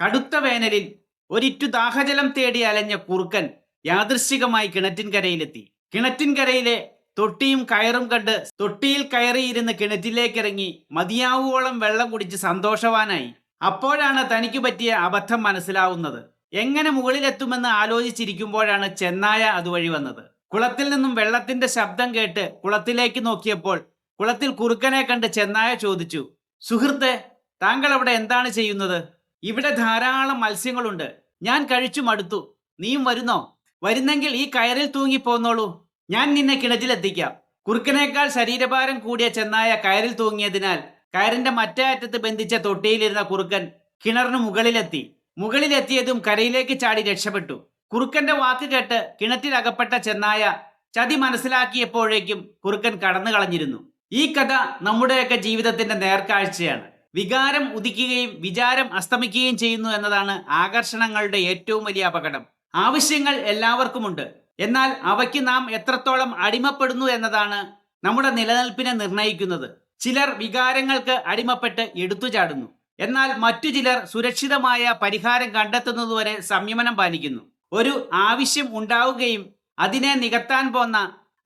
കടുത്ത വേനലിൽ ഒരിറ്റു ദാഹജലം തേടി അലഞ്ഞ കുറുക്കൻ യാദൃശ്ചികമായി കിണറ്റിൻകരയിലെത്തി കിണറ്റിൻകരയിലെ തൊട്ടിയും കയറും കണ്ട് തൊട്ടിയിൽ കയറിയിരുന്ന് കിണറ്റിലേക്കിറങ്ങി മതിയാവുവോളം വെള്ളം കുടിച്ച് സന്തോഷവാനായി. അപ്പോഴാണ് തനിക്ക് പറ്റിയ അബദ്ധം മനസ്സിലാവുന്നത്. എങ്ങനെ മുകളിലെത്തുമെന്ന് ആലോചിച്ചിരിക്കുമ്പോഴാണ് ചെന്നായ അതുവഴി വന്നത്. കുളത്തിൽ നിന്നും വെള്ളത്തിന്റെ ശബ്ദം കേട്ട് കുളത്തിലേക്ക് നോക്കിയപ്പോൾ കുളത്തിൽ കുറുക്കനെ കണ്ട് ചെന്നായ ചോദിച്ചു സുഹൃത്തെ താങ്കൾ അവിടെ എന്താണ് ചെയ്യുന്നത്? ഇവിടെ ധാരാളം മത്സ്യങ്ങളുണ്ട്. ഞാൻ കഴിച്ചു മടുത്തു. നീയും വരുന്നോ? വരുന്നെങ്കിൽ ഈ കയറിൽ തൂങ്ങി പോന്നോളൂ. ഞാൻ നിന്നെ കിണറ്റിലെത്തിക്കാം. കുറുക്കനേക്കാൾ ശരീരഭാരം കൂടിയ ചെന്നായ കയറിൽ തൂങ്ങിയതിനാൽ കയറിന്റെ മറ്റേ അറ്റത്ത് ബന്ധിച്ച തൊട്ടിയിലിരുന്ന കുറുക്കൻ കിണറിന് മുകളിലെത്തി. മുകളിലെത്തിയതും കരയിലേക്ക് ചാടി രക്ഷപ്പെട്ടു. കുറുക്കന്റെ വാക്ക് കേട്ട് കിണറ്റിലകപ്പെട്ട ചെന്നായ ചതി മനസ്സിലാക്കിയപ്പോഴേക്കും കുറുക്കൻ കടന്നു കളഞ്ഞിരുന്നു ഈ കഥ നമ്മുടെയൊക്കെ ജീവിതത്തിന്റെ നേർക്കാഴ്ചയാണ്. വികാരം ഉദിക്കുകയും വിചാരം അസ്തമിക്കുകയും ചെയ്യുന്നു എന്നതാണ് ആകർഷണങ്ങളുടെ ഏറ്റവും വലിയ അപകടം. ആവശ്യങ്ങൾ എല്ലാവർക്കുമുണ്ട്. എന്നാൽ അവയ്ക്ക് നാം എത്രത്തോളം അടിമപ്പെടുന്നു എന്നതാണ് നമ്മുടെ നിലനിൽപ്പിനെ നിർണയിക്കുന്നത് ചിലർ വികാരങ്ങൾക്ക് അടിമപ്പെട്ട് എടുത്തു ചാടുന്നു എന്നാൽ മറ്റു ചിലർ സുരക്ഷിതമായ പരിഹാരം കണ്ടെത്തുന്നതുവരെ സംയമനം പാലിക്കുന്നു. ഒരു ആവശ്യം ഉണ്ടാവുകയും അതിനെ നികത്താൻ പോന്ന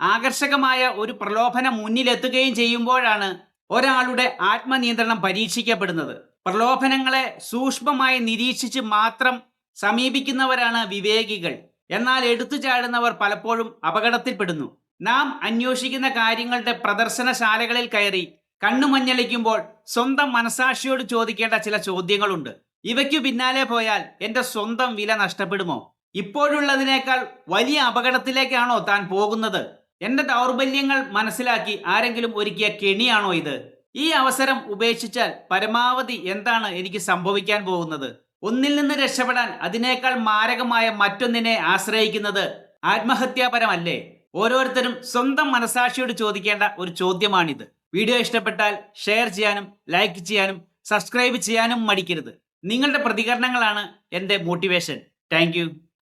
ആകർഷകമായ ഒരു പ്രലോഭനം മുന്നിലെത്തുകയും ചെയ്യുമ്പോഴാണ് ഒരാളുടെ ആത്മനിയന്ത്രണം പരീക്ഷിക്കപ്പെടുന്നത്. പ്രലോഭനങ്ങളെ സൂക്ഷ്മമായി നിരീക്ഷിച്ച് മാത്രം സമീപിക്കുന്നവരാണ് വിവേകികൾ. എന്നാൽ എടുത്തു ചാടുന്നവർ പലപ്പോഴും അപകടത്തിൽപ്പെടുന്നു. നാം അന്വേഷിക്കുന്ന കാര്യങ്ങളുടെ പ്രദർശനശാലകളിൽ കയറി കണ്ണുമഞ്ഞളിക്കുമ്പോൾ സ്വന്തം മനസാക്ഷിയോട് ചോദിക്കേണ്ട ചില ചോദ്യങ്ങളുണ്ട്. ഇവയ്ക്കു പിന്നാലെ പോയാൽ എന്റെ സ്വന്തം വില നഷ്ടപ്പെടുമോ? ഇപ്പോഴുള്ളതിനേക്കാൾ വലിയ അപകടത്തിലേക്കാണോ താൻ പോകുന്നത്? എന്റെ ദൗർബല്യങ്ങൾ മനസ്സിലാക്കി ആരെങ്കിലും ഒരുക്കിയ കെണിയാണോ ഇത്? ഈ അവസരം ഉപേക്ഷിച്ചാൽ പരമാവധി എന്താണ് എനിക്ക് സംഭവിക്കാൻ പോകുന്നത്? ഒന്നിൽ നിന്ന് രക്ഷപ്പെടാൻ അതിനേക്കാൾ മാരകമായ മറ്റൊന്നിനെ ആശ്രയിക്കുന്നത് ആത്മഹത്യാപരമല്ലേ? ഓരോരുത്തരും സ്വന്തം മനസാക്ഷിയോട് ചോദിക്കേണ്ട ഒരു ചോദ്യമാണിത്. വീഡിയോ ഇഷ്ടപ്പെട്ടാൽ ഷെയർ ചെയ്യാനും ലൈക്ക് ചെയ്യാനും സബ്സ്ക്രൈബ് ചെയ്യാനും മടിക്കരുത്. നിങ്ങളുടെ പ്രതികരണങ്ങളാണ് എന്റെ മോട്ടിവേഷൻ. താങ്ക്